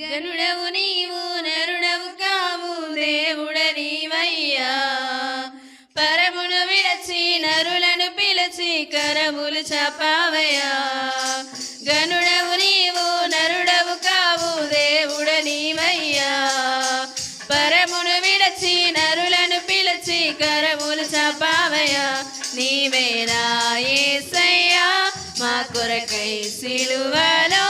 గనుడవు నీవు నరుడవు కావు దేవుడ నీవయ్యా. పరమును విడచి నరులను పిలిచి కరములు చపావయ్యా. గనుడవు నీవు నరుడవు కావు దేవుడ నీవయ్యా. పరమును విడచి నరులను పిలిచి కరములు చపావయ్యా. నీవేనా ఏసయ్యా మా కొరకై సిలువలో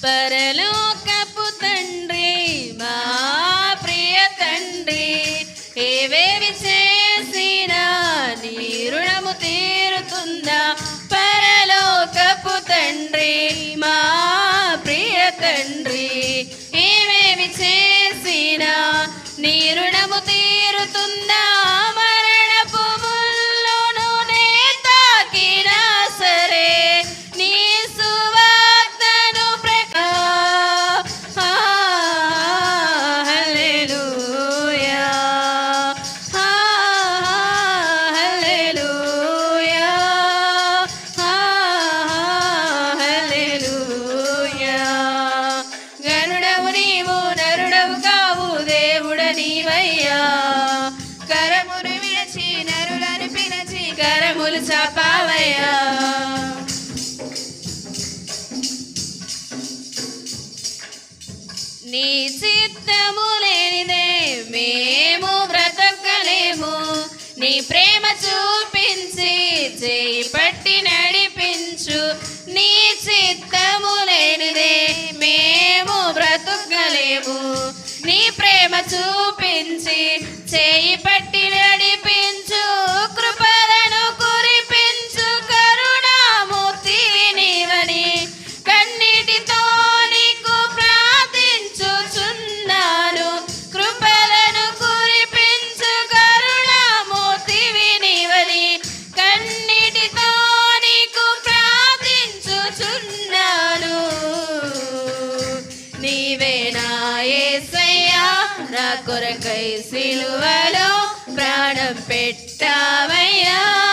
Para la boca. కరములు చాపావయ్యా నీ చిత్తము లేనిదే మేము బ్రతకలేము. నీ ప్రేమ చూపించి చేయి పట్టి నడిపించు. నీ చిత్తము లేనిదే మేము బ్రతకలేము. నీ ప్రేమ చూ కొరకై సిలువలో ప్రాణం పెట్టావయ్యా.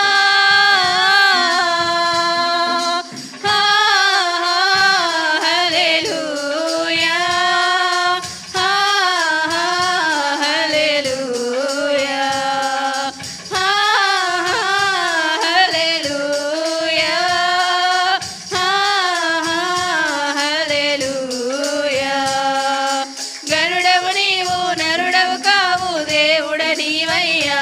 నీవయ్యా.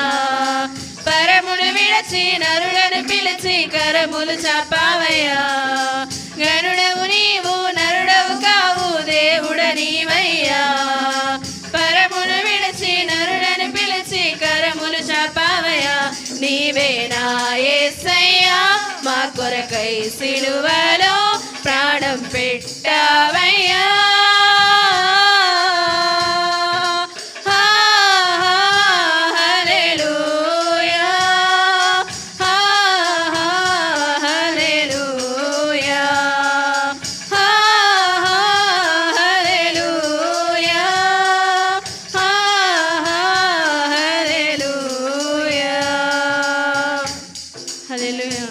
పరమును విడచి నరులను పిలిచి కరములు చాపావయ్యా. గరుడవు నీవు నరుడవు కావు దేవుడ నీవయ్యా. పరమును విడచి నరులను పిలిచి కరములు చాపావయ్యా. నీవే నా యేసయ్యా మా కొరకై సిలువలో ప్రాణం పెట్టావ? Hallelujah.